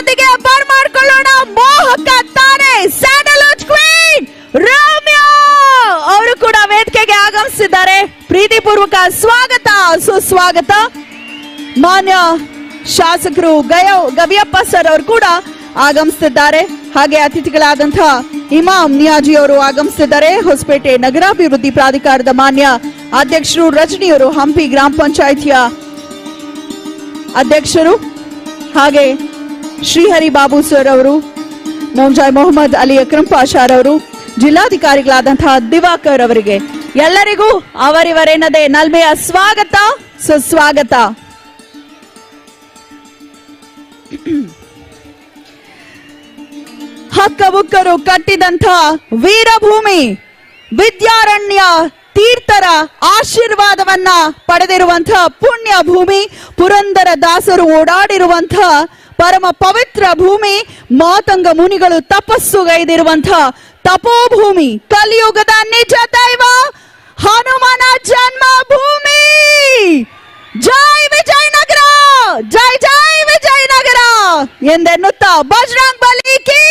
ನಮ್ಮೊಂದಿಗೆ ಬರ್ಮಾಡ್ಕೊಳ್ಳೋಣ ಮೋಹಕ ತಾರೆ ಸ್ಯಾಂಡಲ್ವುಡ್ ಕ್ವೀನ್ ರಮ್ಯಾ! ಅವರು ಕೂಡ ವೇದಿಕೆಗೆ ಆಗಮಿಸಿದ್ದಾರೆ. ಪ್ರೀತಿಪೂರ್ವಕ ಸ್ವಾಗತ, ಸುಸ್ವಾಗತ. ಮಾನ್ಯ ಶಾಸಕರು ಗಯ, ಗವಿಯಪ್ಪ ಸರ್ ಅವರು ಕೂಡ ಆಗಮಿಸುತ್ತಿದ್ದಾರೆ ಹಾಗೆ ಅತಿಥಿಗಳಾದಂತಹ ಇಮಾಮ್ ನಿಯಾಜಿ ಅವರು ಆಗಮಿಸುತ್ತಿದ್ದಾರೆ ಹೊಸಪೇಟೆ ನಗರಾಭಿವೃದ್ಧಿ ಪ್ರಾಧಿಕಾರದ ಮಾನ್ಯ ಅಧ್ಯಕ್ಷರು ರಜನಿಯವರು ಹಂಪಿ ಗ್ರಾಮ ಪಂಚಾಯಿತಿಯ ಅಧ್ಯಕ್ಷರು. ಹಾಗೆ ಶ್ರೀಹರಿ ಬಾಬು ಸರ್ ಅವರು ಮೌಂಜಾಯ್ ಮೊಹಮ್ಮದ್ ಅಲಿ ಅಕ್ರಮ್ ಪಾಷಾರ್ ಅವರು, ಜಿಲ್ಲಾಧಿಕಾರಿಗಳಾದಂತಹ ದಿವಾಕರ್ ಅವರಿಗೆ ಎಲ್ಲರಿಗೂ ಅವರಿವರೇನದೇ ನಲ್ಮೆಯ ಸ್ವಾಗತ, ಸುಸ್ವಾಗತ. ಹಕ್ಕಬುಕ್ಕರು ಕಟ್ಟಿದಂಥ ವೀರಭೂಮಿ, ವಿದ್ಯಾರಣ್ಯ ತೀರ್ಥರ ಆಶೀರ್ವಾದವನ್ನ ಪಡೆದಿರುವಂತಹ ಪುಣ್ಯ ಭೂಮಿ ಪುರಂದರ ದಾಸರು ಓಡಾಡಿರುವಂತಹ ಪರಮ ಪವಿತ್ರ ಭೂಮಿ, ಮಾತಂಗ ಮುನಿಗಳು ತಪಸ್ಸುಗೈದಿರುವಂತಹ ತಪೋಭೂಮಿ, ಕಲಿಯುಗದ ನಿಜ ದೈವ, ಹನುಮನ ಜನ್ಮ ಭೂಮಿ ಜೈ ವಿಜಯನಗರ! ಜೈ ಜೈ ವಿಜಯನಗರ! ಎಂದೆನ್ನುತ್ತಾ ಬಜರಂಗ್ ಬಲಿ ಕೀ!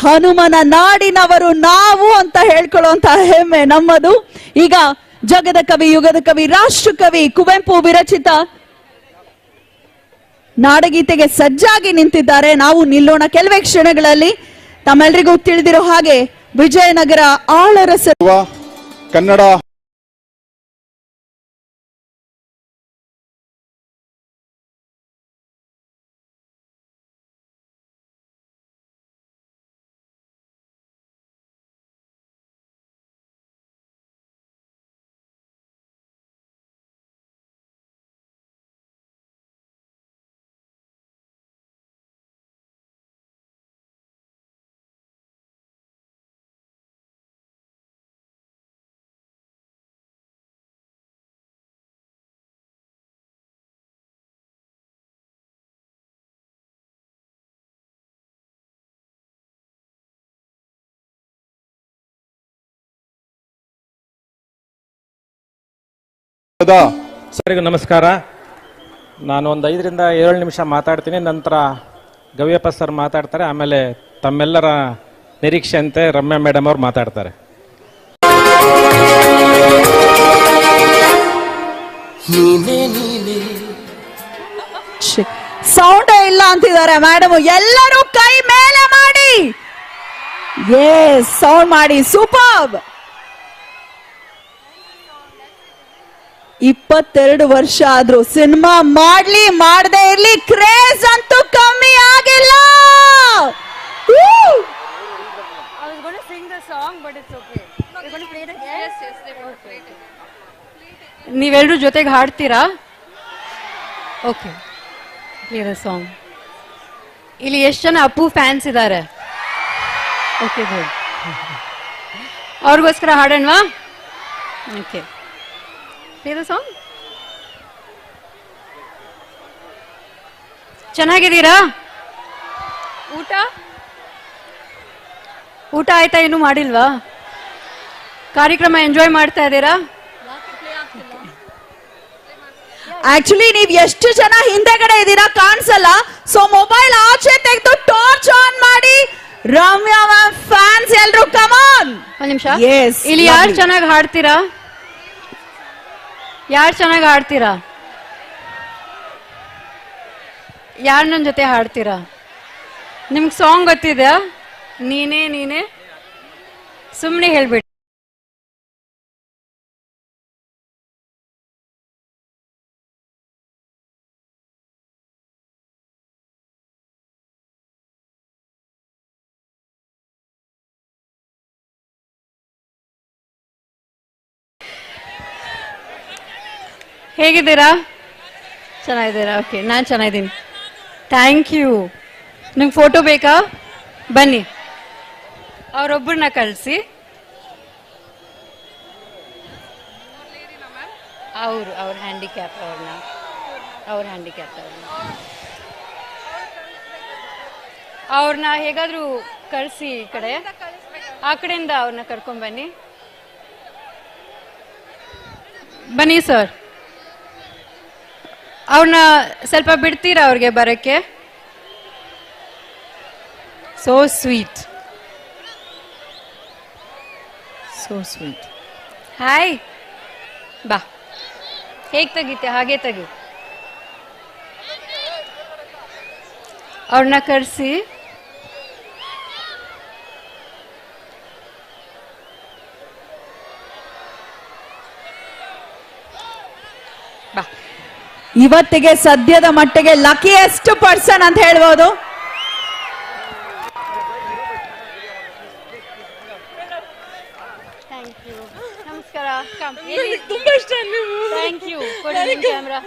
ಹನುಮನ ನಾಡಿನವರು ನಾವು ಅಂತ ಹೇಳ್ಕೊಳ್ಳುವಂತ ಹೆಮ್ಮೆ ನಮ್ಮದು. ಈಗ ಜಗದ ಕವಿ, ಯುಗದ ಕವಿ, ರಾಷ್ಟ್ರ ಕವಿ, ಕುವೆಂಪು ವಿರಚಿತ ನಾಡಗೀತೆಗೆ ಸಜ್ಜಾಗಿ ನಿಂತಿದ್ದಾರೆ. ನಾವು ನಿಲ್ಲೋಣ. ಕೆಲವೇ ಕ್ಷಣಗಳಲ್ಲಿ ತಮ್ಮೆಲ್ಲರಿಗೂ ತಿಳಿದಿರೋ ಹಾಗೆ ವಿಜಯನಗರ ಆಳರಸ ಕನ್ನಡ ಸರಿಗೂ ನಮಸ್ಕಾರ. ನಾನು ಒಂದು ಐದರಿಂದ ಏಳು ನಿಮಿಷ ಮಾತಾಡ್ತೀನಿ. ನಂತರ ಗವ್ಯಪ್ಪ ಸರ್ ಮಾತಾಡ್ತಾರೆ. ಆಮೇಲೆ ತಮ್ಮೆಲ್ಲರ ನಿರೀಕ್ಷೆಯಂತೆ ರಮ್ಯಾ ಮೇಡಮ್ ಅವ್ರು ಮಾತಾಡ್ತಾರೆ. ಸೌಂಡ್ ಇಲ್ಲ ಅಂತಿದ್ದಾರೆ ಮೇಡಮ್ ಎಲ್ಲರೂ ಕೈ ಮೇಲೆ ಮಾಡಿ. ಸೌಂಡ್ ಮಾಡಿ. ಸೂಪರ್ ಇಪ್ಪತ್ತೆರಡು ವರ್ಷ ಆದ್ರೂ ಸಿನಿಮಾ ಮಾಡ್ಲಿ ಮಾಡದೆ ಇರ್ಲಿ ಕ್ರೇಜ್ ಅಂತೂ ಕಮ್ಮಿ ಆಗಿಲ್ಲ. ನೀವೆಲ್ಲರೂ ಜೊತೆಗೆ ಹಾಡ್ತೀರಾ? ಓಕೆ ಸಾಂಗ್ ಇಲ್ಲಿ ಎಷ್ಟು ಜನ ಅಪ್ಪು ಫ್ಯಾನ್ಸ್ ಇದ್ದಾರೆ ಓಕೆ ಗುಡ್ ಅವ್ರಿಗೋಸ್ಕರ ಹಾಡೋಣವಾ? ಓಕೆ ದ ಸಾಂಗ್ ಚೆನ್ನಾಗಿದ್ದೀರಾ? ಊಟ? ಊಟ ಆಯ್ತಾ? ಏನು ಮಾಡಿಲ್ವಾ? ಕಾರ್ಯಕ್ರಮ ಎಂಜಾಯ್ ಮಾಡ್ತಾ ಇದ್ದೀರಾ? ಆಕ್ಚುಲಿ ನೀವ್ ಎಷ್ಟು ಜನ ಹಿಂದೆಗಡೆ ಇದ್ದೀರಾ ಕಾಣಿಸಲ್ಲ. ಸೊ ಮೊಬೈಲ್ ಆಚೆ ತೆಗೆದು ಟಾರ್ಚ್ ಆನ್ ಮಾಡಿ. ರಮ್ಯಾ ಮ್ಯಾಮ್ ಫ್ಯಾನ್ಸ್ ಎಲ್ರು ಕಮಾನ್ ಒಂದ್ ನಿಮಿಷ. ಇಲ್ಲಿ ಯಾರು. ಚೆನ್ನಾಗಿ ಹಾಡ್ತೀರಾ? ಯಾರು ಚೆನ್ನಾಗಿ ಹಾಡ್ತೀರಾ ಯಾರು ನನ್ನ ಜೊತೆ ಹಾಡ್ತೀರಾ? ನಿಮ್ಗೆ ಸಾಂಗ್ ಗೊತ್ತಿದ್ಯಾ? ನೀನೇ ನೀನೇ. ಸುಮ್ಮನೆ ಹೇಳ್ಬಿಡಿ ಹೇಗಿದ್ದೀರಾ? ಚೆನ್ನಾಗಿದ್ದೀರಾ? ಓಕೆ ನಾನು ಚೆನ್ನಾಗಿದ್ದೀನಿ. ಥ್ಯಾಂಕ್ ಯು ನಿಮ್ಗೆ ಫೋಟೋ ಬೇಕಾ? ಬನ್ನಿ. ಅವರೊಬ್ಬರನ್ನ ಕಳಿಸಿ. ಅವರು, ಅವ್ರ ಹ್ಯಾಂಡಿಕ್ಯಾಪ್ ಅವ್ರನ್ನ. ಅವ್ರ ಹ್ಯಾಂಡಿಕ್ಯಾಪ್ ಅವ್ರನ್ನ. ಅವ್ರನ್ನ ಹೇಗಾದರೂ ಕಳಿಸಿ ಈ ಕಡೆ. ಆ ಕಡೆಯಿಂದ ಅವ್ರನ್ನ ಕರ್ಕೊಂಡ್ಬನ್ನಿ ಬನ್ನಿ. ಸರ್ ಅವ್ರನ್ನ ಸ್ವಲ್ಪ ಬಿಡ್ತೀರಾ ಅವ್ರಿಗೆ ಬರೋಕ್ಕೆ? So sweet so sweet hi ಬಾ. ಹೇಗೆ ತೆಗಿತೆ? ಹಾಗೆ ತೆಗಿ. ಅವ್ರನ್ನ ಕರೆಸಿ. ಬಾ. ಇವತ್ತಿಗೆ ಸದ್ಯದ ಮಟ್ಟಿಗೆ ಲಕಿಯೆಸ್ಟ್ ಪರ್ಸನ್ ಅಂತ ಹೇಳ್ಬೋದು. ಥ್ಯಾಂಕ್ ಯು ನಮಸ್ಕಾರ. ತುಂಬಾ ಇಷ್ಟ ನೀವು. ಥ್ಯಾಂಕ್ ಯು ಕೊಡಿ ಕ್ಯಾಮ್ರಾ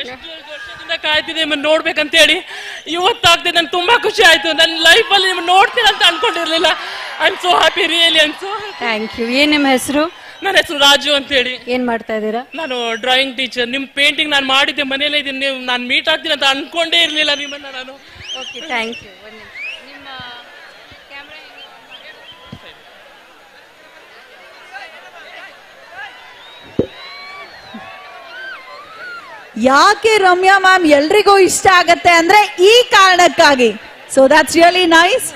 ಎಷ್ಟು ವರ್ಷದಿಂದ ಕಾಯ್ತಿದೆ ನಿಮ್ಮನ್ನು ನೋಡ್ಬೇಕಂತ ಹೇಳಿ ಇವತ್ತಾಗ್ತದೆ ನನ್ಗೆ ತುಂಬಾ ಖುಷಿ ಆಯ್ತು. ನನ್ನ ಲೈಫಲ್ಲಿ ನಿಮ್ಮನ್ನು ನೋಡ್ತೀರ ಅಂತ ಅನ್ಕೊಂಡಿರ್ಲಿಲ್ಲ. I am so happy really I so thank you ಏನ್ ನಿಮ್ಮ ಹೆಸರು? ನನ್ನ ಹೆಸರು ರಾಜು ಅಂತ ಹೇಳಿ ಏನ್ ಮಾಡ್ತಾ ಇದ್ದೀರಾ? ನಾನು ಡ್ರಾಯಿಂಗ್ ಟೀಚರ್ ನಿಮ್ ಪೇಂಟಿಂಗ್ ನಾನು ಮಾಡಿದ್ದೆ ಮನೇಲೇ ಇದ್ದೀನಿ. ನೀವು ನಾನು ಮೀಟ್ ಆಗ್ತೀನಿ ಅಂತ ಅನ್ಕೊಂಡೇ ಇರ್ಲಿಲ್ಲ ನಿಮ್ಮನ್ನ ನಾನು. ಓಕೆ ಥ್ಯಾಂಕ್ ಯು ನಿಮ್ಮ ಕ್ಯಾಮ್ರಾ ಯಾಕೆ ರಮ್ಯಾ ಮ್ಯಾಮ್ ಎಲ್ರಿಗೂ ಇಷ್ಟ ಆಗತ್ತೆ ಅಂದ್ರೆ ಈ ಕಾರಣಕ್ಕಾಗಿ. ಸೊ ದಟ್ಸ್ ರಿಯಲಿ ನೈಸ್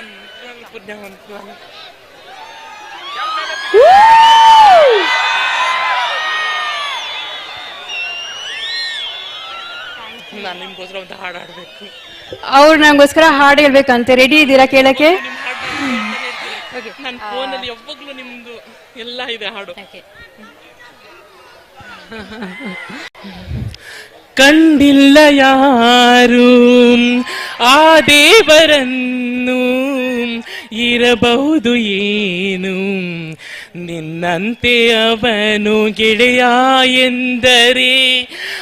ನಾನು ನಿಮ್ಗೋಸ್ಕರ ಒಂದು ಹಾಡು ಹಾಡ್ಬೇಕು. ಅವ್ರು ನಂಗೋಸ್ಕರ ಹಾಡು ಹೇಳ್ಬೇಕಂತೆ. ರೆಡಿ ಇದ್ದೀರಾ ಕೇಳಕ್ಕೆ? ನನ್ನ ಫೋನಲ್ಲಿ ಯಾವಾಗ್ಲೂ ನಿಮ್ದು ಎಲ್ಲ ಇದೆ ಹಾಡು. ಕಂಡಿಲ್ಲ ಯಾರು? ಆ ದೇವರನ್ನು ಇರಬಹುದು ಏನು? ನಿನ್ನಂತೆ ಅವನು ಗೆಳೆಯ ಎಂದರೆ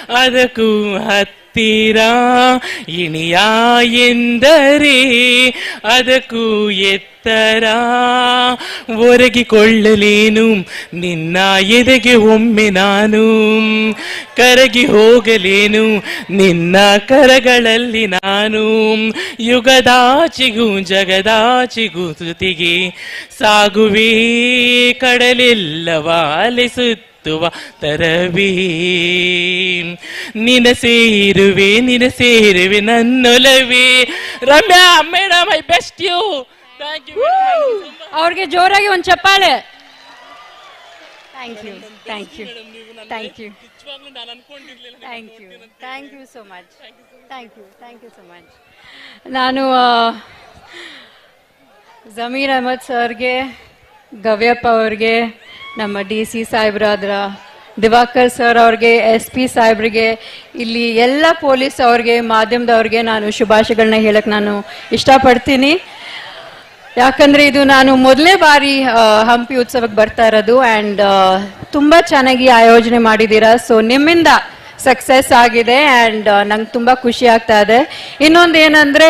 ಅದಕ್ಕೂ ಹತ್ತಿರ ಇಣಿಯ ಎಂದರೆ ಅದಕ್ಕೂ ಎತ್ತರ. ಒರಗಿಕೊಳ್ಳಲೇನು? ನಿನ್ನ ಎದೆಗೆ ಒಮ್ಮೆ ನಾನು ಕರಗಿ ಹೋಗಲೇನು? ನಿನ್ನ ಕರಗಳಲ್ಲಿ ನಾನು ಯುಗದಾಚಿಗೂ ಜಗದಾಚಿಗೂ ತುತಿಗೆ ಸಾಗುವೆ ಕಡಲೆಲ್ಲವ ಅಲೆಸುತ್ತುವ ತರವೇ. ನಿನ ಸೇರುವೆ ನಿನ ಸೇರುವೆ ನನ್ನೊಲವೇ. Ramya madam I best you. Thank you ಅವ್ರಿಗೆ ಜೋರಾಗಿ ಒಂದು ಚಪ್ಪಾಳೆ. Thank you thank you thank you thank you thank you so much thank you thank you so much ನಾನು ಆ, ಜಮೀರ್ ಅಹಮದ್ ಸರ್ಗೆ, ಗವ್ಯಪ್ಪ ಅವ್ರಿಗೆ, ನಮ್ಮ ಡಿ ಸಿ ಸಾಹೇಬ್ರಾದ್ರ, ದಿವಾಕರ್ ಸರ್ ಅವ್ರಿಗೆ, ಎಸ್ ಪಿ ಸಾಹೇಬ್ರಿಗೆ, ಇಲ್ಲಿ ಎಲ್ಲ ಪೊಲೀಸ್ ಅವ್ರಿಗೆ, ಮಾಧ್ಯಮದವ್ರಿಗೆ ನಾನು ಶುಭಾಶಯಗಳನ್ನ ಹೇಳಕ್ ನಾನು ಇಷ್ಟಪಡ್ತೀನಿ. ಯಾಕಂದ್ರೆ ಇದು ನಾನು ಮೊದಲೇ ಬಾರಿ ಹಂಪಿ ಉತ್ಸವಕ್ಕೆ ಬರ್ತಾ ಇರೋದು ಆ್ಯಂಡ್ ತುಂಬ ಚೆನ್ನಾಗಿ ಆಯೋಜನೆ ಮಾಡಿದ್ದೀರಾ. ಸೊ ನಿಮ್ಮಿಂದ ಸಕ್ಸಸ್ ಆಗಿದೆ ಆ್ಯಂಡ್ ನಂಗೆ ತುಂಬ ಖುಷಿ ಆಗ್ತಾ ಇದೆ. ಇನ್ನೊಂದು ಏನಂದ್ರೆ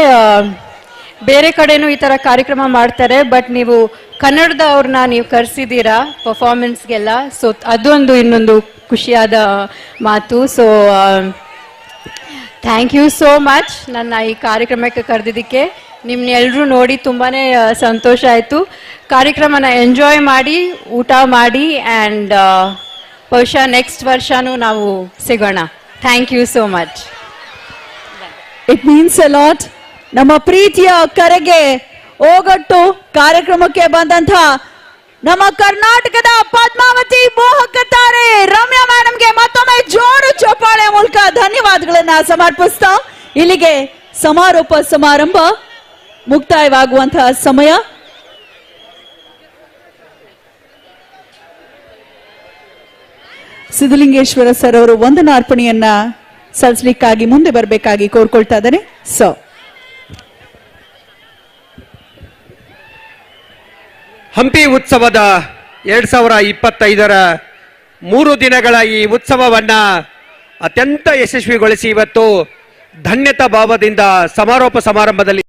ಬೇರೆ ಕಡೆನೂ ಈ ಥರ ಕಾರ್ಯಕ್ರಮ ಮಾಡ್ತಾರೆ ಬಟ್ ನೀವು ಕನ್ನಡದವ್ರನ್ನ ನೀವು ಕರೆಸಿದ್ದೀರಾ ಪರ್ಫಾರ್ಮೆನ್ಸ್ಗೆಲ್ಲ ಸೊ ಅದೊಂದು ಇನ್ನೊಂದು ಖುಷಿಯಾದ ಮಾತು. So thank you so much ನನ್ನ ಈ ಕಾರ್ಯಕ್ರಮಕ್ಕೆ ಕರೆದಿದ್ದಕ್ಕೆ. ನಿಮ್ಮನ್ನೆಲ್ಲರೂ ನೋಡಿ ತುಂಬಾನೇ ಸಂತೋಷ ಆಯಿತು. ಕಾರ್ಯಕ್ರಮನ ಎಂಜಾಯ್ ಮಾಡಿ, ಊಟ ಮಾಡಿ ಆ್ಯಂಡ್ ಬಹುಶಃ ನೆಕ್ಸ್ಟ್ ವರ್ಷನೂ ನಾವು ಸಿಗೋಣ. Thank you so much it means a lot ನಮ್ಮ ಪ್ರೀತಿಯ ಕರೆಗೆ ಓಗಟ್ಟು ಕಾರ್ಯಕ್ರಮಕ್ಕೆ ಬಂದಂತ ನಮ್ಮ ಕರ್ನಾಟಕದ ಪದ್ಮಾವತಿ ಮೋಹಕ ತಾರೆ ರಮ್ಯಾ ಮೇಡಮ್ಗೆ ಮತ್ತೊಮ್ಮೆ ಜೋರು ಚೋಪಾಳೆ ಮೂಲಕ ಧನ್ಯವಾದಗಳನ್ನ ಸಮರ್ಪಿಸ್ತಾ ಇಲ್ಲಿಗೆ ಸಮಾರೋಪ ಸಮಾರಂಭ ಮುಕ್ತಾಯವಾಗುವಂತಹ ಸಮಯ. ಸಿದ್ಧಲಿಂಗೇಶ್ವರ ಸರ್ ಅವರು ವಂದನಾರ್ಪಣೆಯನ್ನ ಸಲ್ಲಿಸಲಿಕ್ಕಾಗಿ ಮುಂದೆ ಬರಬೇಕಾಗಿ ಕೋರ್ಕೊಳ್ತಾ ಇದ್ದಾರೆ ಸೊ ಹಂಪಿ ಉತ್ಸವದ ಎರಡ್ ಸಾವಿರ ಇಪ್ಪತ್ತೈದರ ಮೂರು ದಿನಗಳ ಈ ಉತ್ಸವವನ್ನ ಅತ್ಯಂತ ಯಶಸ್ವಿಗೊಳಿಸಿ ಇವತ್ತು ಧನ್ಯತಾ ಭಾವದಿಂದ ಸಮಾರೋಪ ಸಮಾರಂಭದಲ್ಲಿ